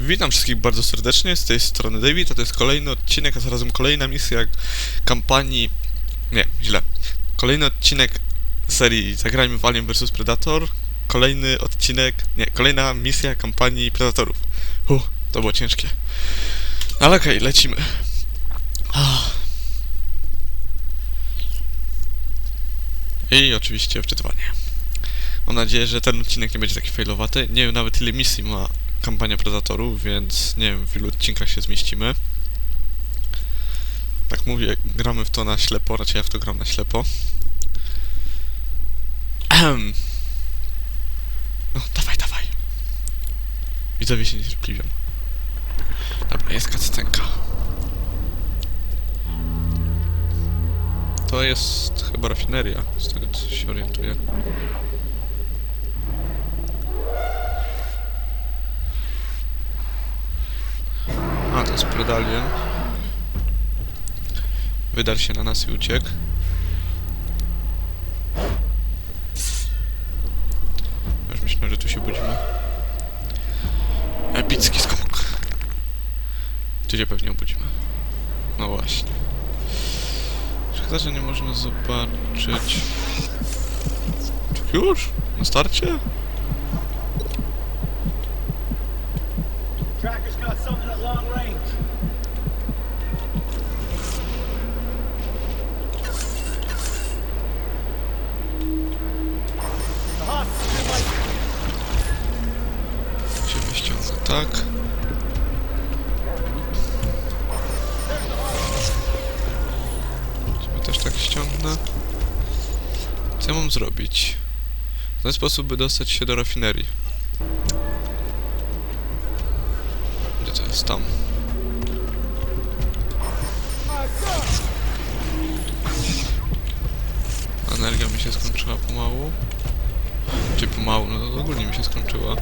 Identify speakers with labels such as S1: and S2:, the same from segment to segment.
S1: Witam wszystkich bardzo serdecznie, z tej strony David, a to jest kolejny odcinek, a zarazem kolejna misja kampanii... Nie, źle. Kolejny odcinek serii Zagrajmy w Alien vs Predator. Kolejny odcinek... Nie, kolejna misja kampanii Predatorów. Uff, to było ciężkie. Ale okej, lecimy. Ah. I oczywiście wczytywanie. Mam nadzieję, że ten odcinek nie będzie taki failowaty. Nie wiem nawet ile misji ma kampania Predatorów, więc nie wiem w ilu odcinkach się zmieścimy. Tak mówię, gramy w to na ślepo, raczej ja w to gram na ślepo. Ehem. No, dawaj, dawaj. Widzowie się niecierpliwią. Dobra, jest kaccenka. To jest chyba rafineria, z tego co się orientuję. A, to jest predalien. Wydarł się na nas i uciekł. Już myślę, że tu się budzimy. Epicki skok. Tu się pewnie obudzimy. No właśnie. Szkoda, że nie można zobaczyć... Już? Na starcie?
S2: Tracker's got something at long range.
S1: Tak. Sobie też tak ściągnę. Co ja mam zrobić? W ten sposób, by dostać się do rafinerii. Jest? Tam. Energia mi się skończyła pomału. Czy pomału? No ogólnie mi się skończyła.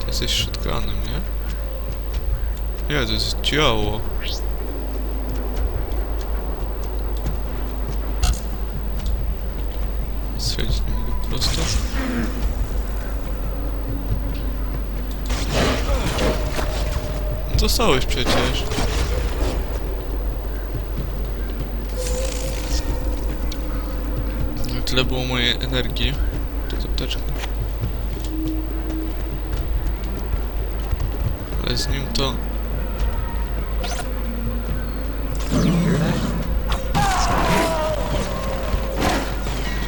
S1: Ty jesteś shotgunem, nie? Nie, to jest działo. No Dostałeś przecież. No Tyle było mojej energii. To jest apteczka. Ale z nim to...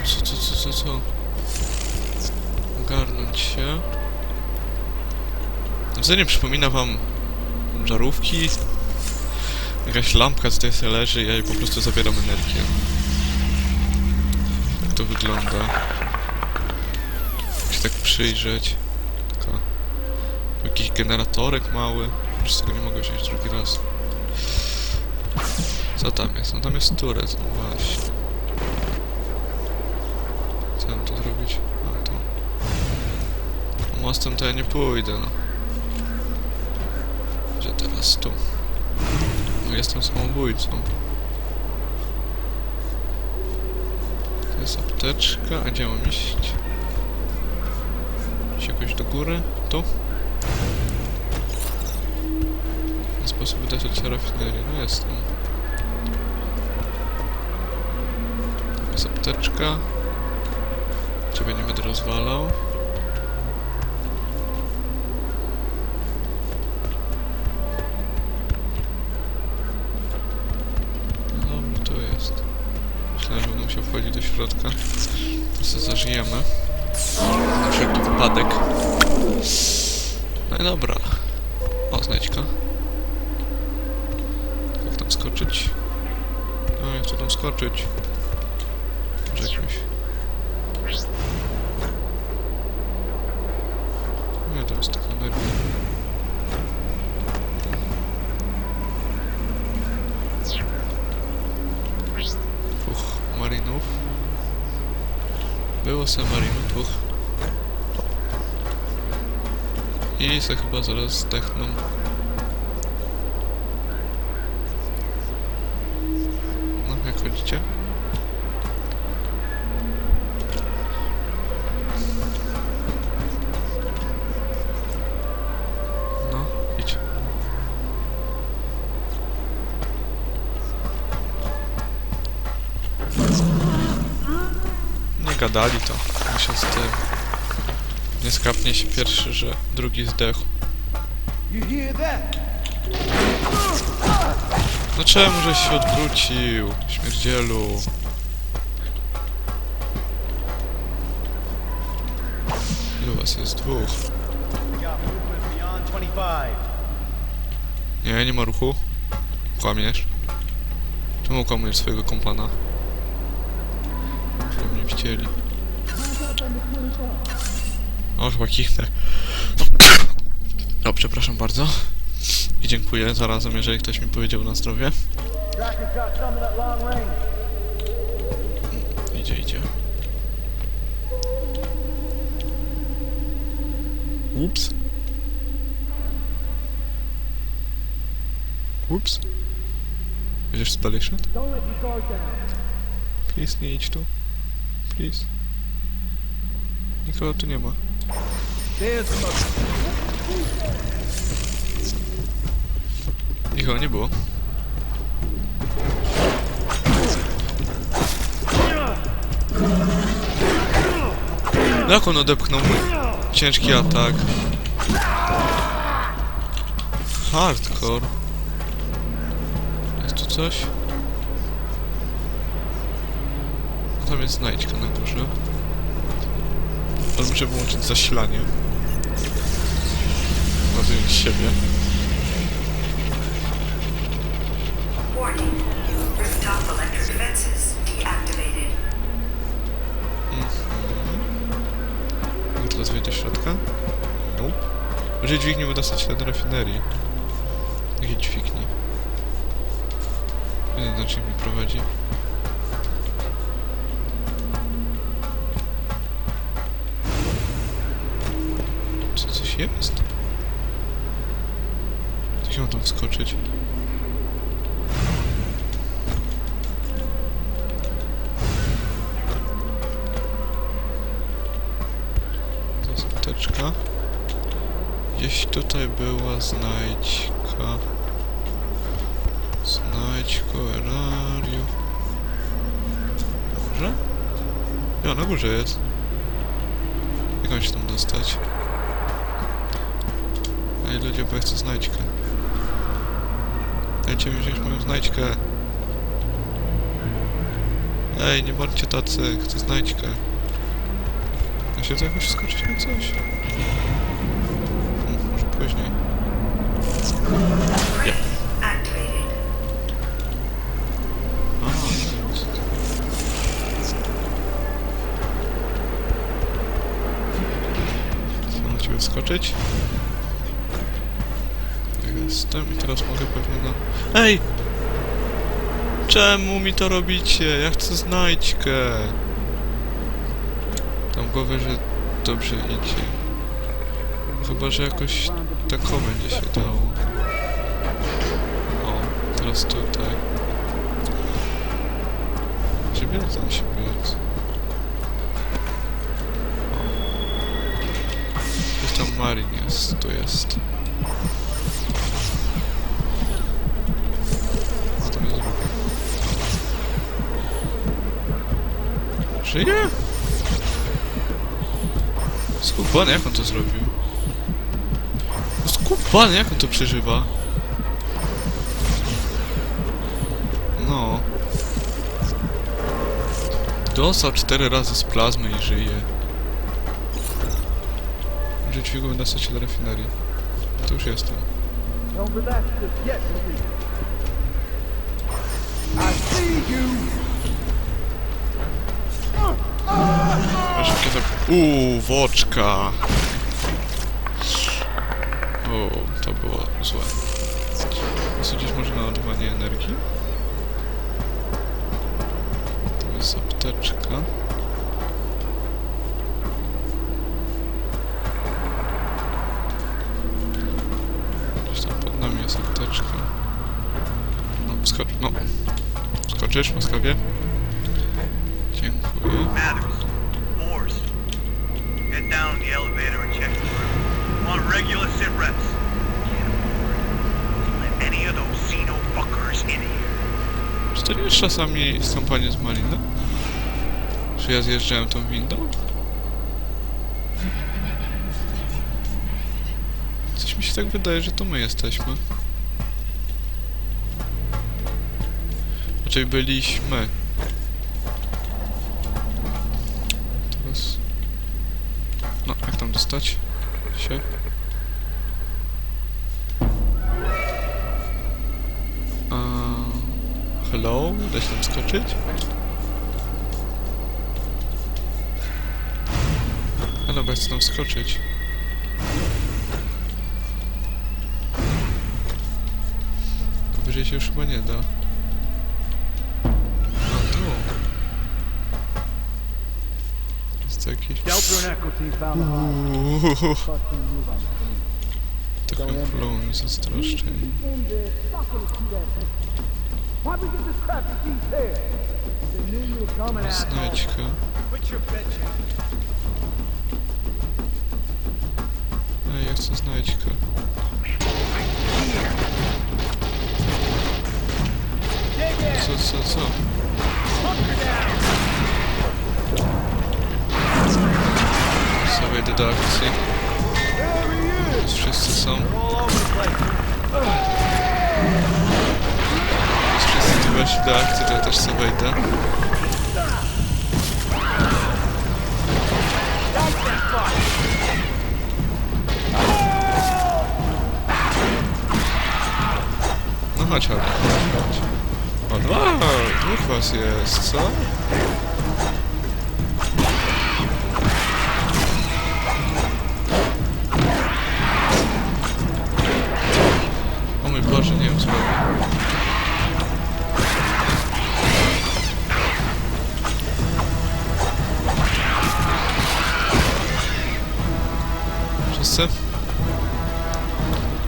S1: Co, co, co, co, co? Ogarnąć się. Co nie przypomina wam żarówki? Jakaś lampka tutaj sobie leży i ja jej po prostu zabieram energię. Jak to wygląda? Jak się tak przyjrzeć. Taka... Jakiś generatorek mały. Z tego nie mogę wziąć drugi raz. Co tam jest? No tam jest turec, no właśnie. Co mam tu zrobić? A to. Mostem to ja nie pójdę, no. Gdzie teraz? Tu. No jestem samobójcą. To jest apteczka, a gdzie mam iść? Iść jakoś do góry? Tu? W ten sposób wydać się rafinerię. No jestem. Tam jest apteczka. Ciebie nie będę rozwalał. Środka. Sobie zażyjemy. Na wszelki wypadek. No i dobra. O, znajdźka. Jak tam skoczyć? No, jak to tam skoczyć? Może jakimś... Nie, to jest taka energia. I se chyba zaraz zdechną. No, jak chodzicie? No, idź. Nie gadali to, mi się z tym. Nie skapnie się pierwszy, że drugi zdechł. No czemu żeś się odwrócił, śmierdzielu? Ilu was jest? Dwóch.
S2: We got movement beyond 25.
S1: Nie, nie ma ruchu. Kłamiesz. Czemu kłamiesz swojego kompana? Żeby mnie widzieli. O, chyba kichnę. O, przepraszam bardzo. I dziękuję zarazem, jeżeli ktoś mi powiedział na zdrowie. Idzie, idzie. Ups. Ups.
S2: Guard down.
S1: Please, nie idź tu. Please. Nikogo tu nie ma. Nikogo nie było. Jak on odepchnął mój ciężki atak? Hardcore. Jest tu coś? Tam jest znajdźka na górze. Ale muszę wyłączyć zasilanie. Ładując siebie. I teraz wejdę do środka? Nope. Może dźwignię wydostać się do rafinerii. Jakiej dźwigni? Jeden znacznik mi prowadzi. Jest? Jak mam tam wskoczyć? Apteczka. Gdzieś tutaj była znajdźka. Znajdźko, erariu. Może? Ja, na górze jest. Jak mam się tam dostać? Ej, ludzie, bo ja chcę znajdźkę. Dajcie mi wziąć moją znajdźkę. Ej, nie bądźcie tacy, chcę znajdźkę. Da się to jakoś skoczyć na coś? Hmm, może później.
S3: Activated.
S1: Aha, Jestem i teraz mogę pewnie na... Ej! Czemu mi to robicie? Ja chcę znajdźkę! Tam głowę, że dobrze idzie. Chyba, że jakoś taką będzie się dało. O, teraz tutaj. Gdzie biec? Tam się biec. Gdzieś tam Marin jest, tu jest. Żyje? Skupany, jak on to zrobił? Skupany, jak on to przeżywa? No. Dostał cztery razy z plazmy i żyje. Że dźwigłem dostać się do rafinerii. To już jestem.
S2: Don't relax just? I see you.
S1: Jakie tak... Uuu, woczka! O, to było złe. Sądzisz może na ładowanie energii? To jest apteczka. Gdzieś tam pod nami jest apteczka. No, skocz... no. Skoczysz, łaskawie? Czy to nie jest czasami z kampanii z Marina? Czy ja zjeżdżałem tą windą? Coś mi się tak wydaje, że to my jesteśmy. Raczej byliśmy. Teraz... No, jak tam dostać się? Hello? Da się tam skoczyć? A dobra, chcę tam skoczyć. Wyżej się już chyba nie da. A tu. Jest to jakieś...
S2: Delta and Echo Значка. А я
S1: хочу
S2: значка. Со, со, со. Survey the
S1: dark, see? It's just a sum. Weszli do akcji, to ja też sobie wejdę. No chodź, chodź. O, dwa! Dwóch was jest, co? Wszyscy?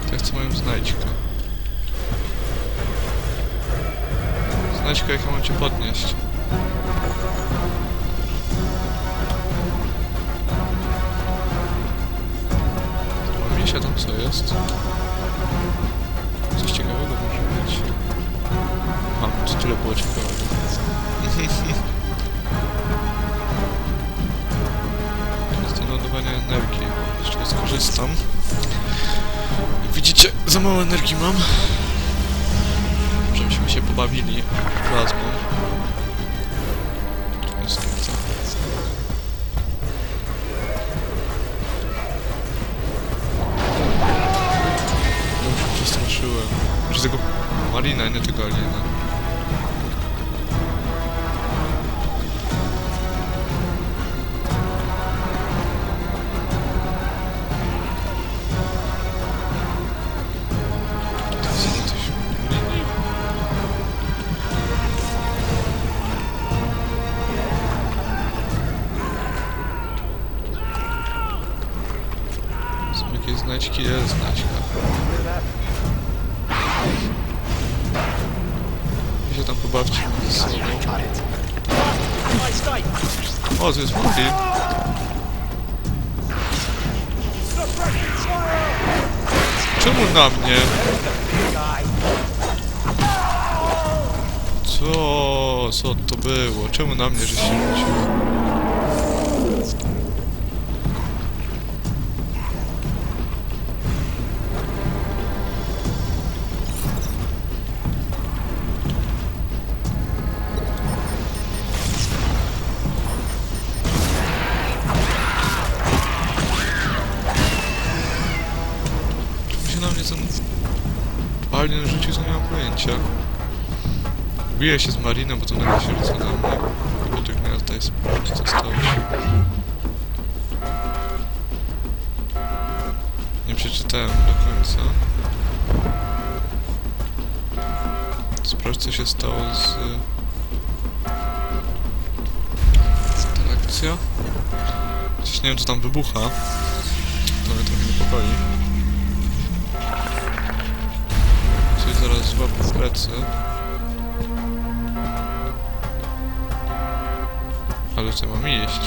S1: To ja chcę moją znajdźkę. Znajdźkę, jak ja mam cię podnieść. Misia tam co jest? Coś ciekawego może być. Mam, to tyle było ciekawego. Skorzystam. Widzicie, za mało energii mam. Żebyśmy się pobawili plazmą. Się przestraszyłem. Że tego Marina, nie tego aliena. Się tam pobawcie. O, to jest Martin. Czemu na mnie? Co? Co to było? Czemu na mnie, że się rzuciło? Mnie ten alien rzucił, to nie mam pojęcia. Biję się z Mariną, bo to nagle się rzuca na mnie. Do tych i sprawdź, co stało się. Nie przeczytałem do końca. Sprawdź, co się stało z... Interakcja? Coś nie wiem, co tam wybucha. To mnie trochę niepokoi. Zaraz złapie w plecy. Ale co mam iść?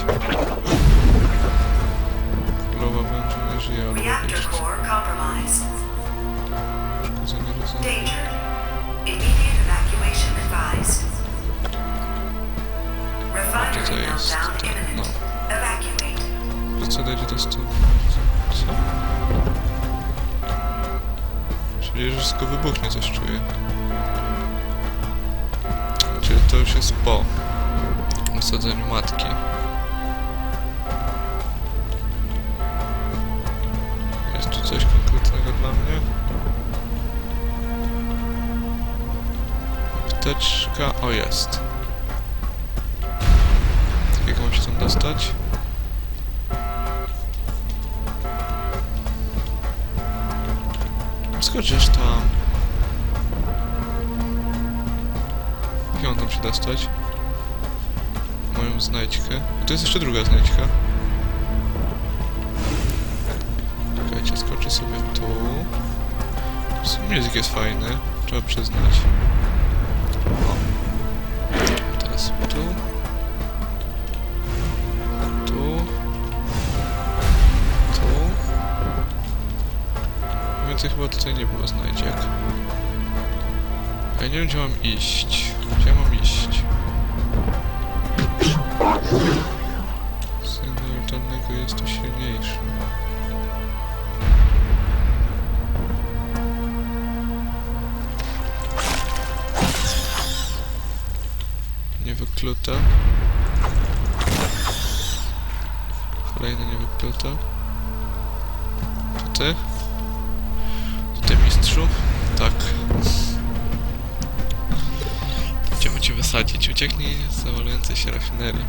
S1: Dostać? Skoczysz tam. Jak mam tam się dostać? Moją znajdźkę. To jest jeszcze druga znajdźka. Czekajcie, skoczę sobie tu. Muzyk jest fajny, trzeba przyznać. Więcej chyba tutaj nie było znajdziek. Ja nie wiem gdzie mam iść. Gdzie mam iść? Syn neutralnego jest tu silniejszy. Niewyklute. Kolejne niewyklute. To ty? Wysadzić. Ucieknij z zawalającej się rafinerii.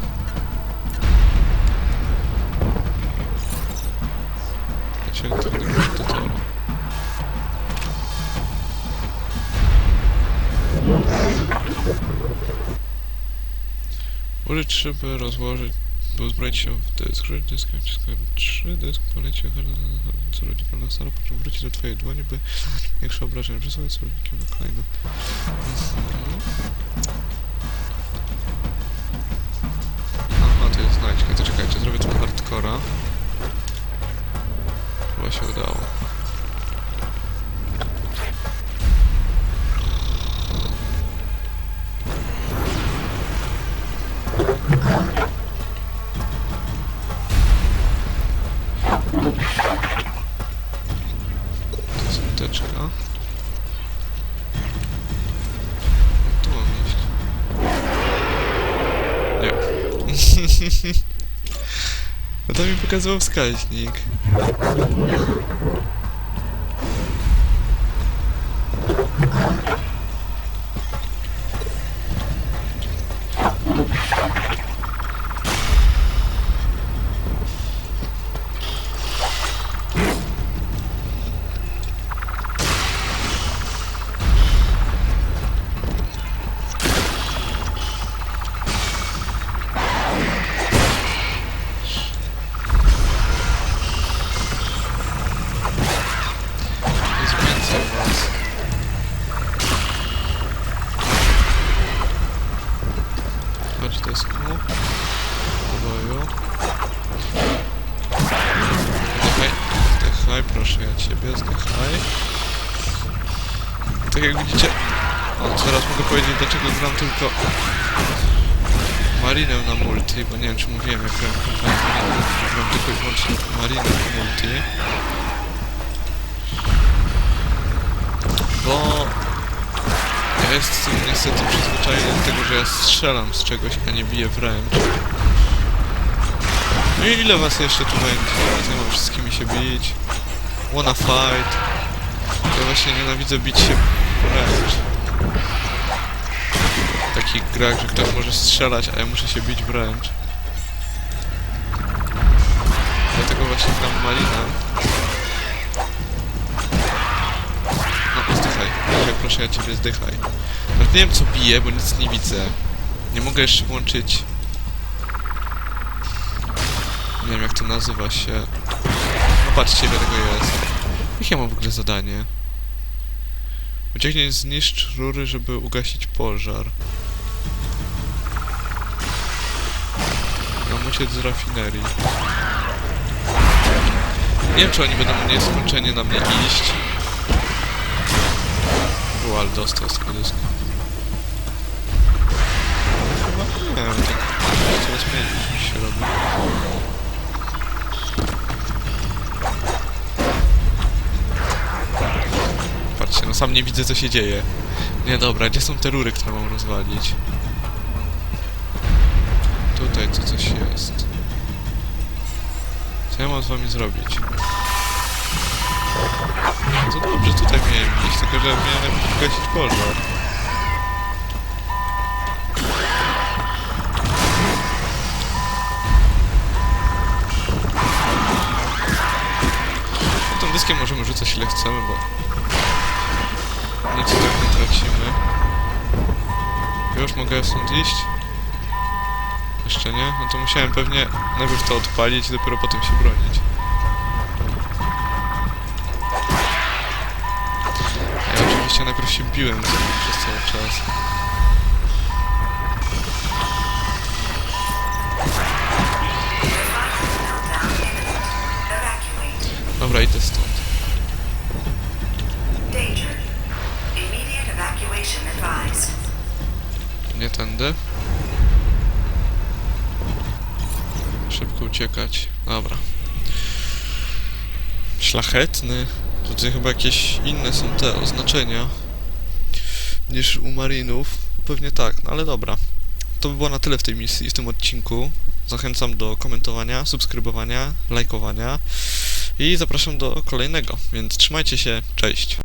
S1: Ciągnę do toru. Użyć szyby, rozłożyć, uzbroić się w dysk. Użyć dysk, naciskam 3, dysk, poleci co rodnika na staro, po czym wróci do twojej dłoni, by większe obrażenia przesuwać z rolnikiem na kolejne. Tu hardcora. Chyba się udało. Tu. No to mi pokazywał wskaźnik. Ja jestem niestety przyzwyczajony do tego, że ja strzelam z czegoś, a nie biję wręcz. No i ile was jeszcze tu będzie? Nie mam wszystkimi się bić. Wanna fight. Ja właśnie nienawidzę bić się wręcz. W takich grach, że ktoś może strzelać, a ja muszę się bić wręcz. Dlatego właśnie gram Marina. No, zdychaj. Zdychaj, proszę ja ciebie, zdychaj. Nawet nie wiem co bije, bo nic nie widzę. Nie mogę jeszcze włączyć... Nie wiem jak to nazywa się. No patrzcie ile tego jest. Jakie ja mam w ogóle zadanie? Ucieknij zniszcz rury, żeby ugasić pożar. Mam uciec z rafinerii. Nie wiem czy oni będą nieskończenie na mnie iść. Rual dostał z. uwaga, bo to coraz mniej się robi. Patrzcie, no sam nie widzę co się dzieje. Nie dobra, gdzie są te rury, które mam rozwalić? Tutaj tu coś jest. Co ja mam z wami zrobić? To dobrze, tutaj miałem iść, tylko że miałem gasić pożar. Dyskiem możemy rzucać ile chcemy, bo nic tak nie tracimy. Już mogę stąd iść? Jeszcze nie? No to musiałem pewnie najpierw to odpalić dopiero potem się bronić. Ja oczywiście najpierw się biłem przez cały czas. Szlachetny. Tutaj chyba jakieś inne są te oznaczenia niż u marinów. Pewnie tak, no ale dobra. To by było na tyle w tej misji, w tym odcinku. Zachęcam do komentowania, subskrybowania, lajkowania i zapraszam do kolejnego, więc trzymajcie się, cześć.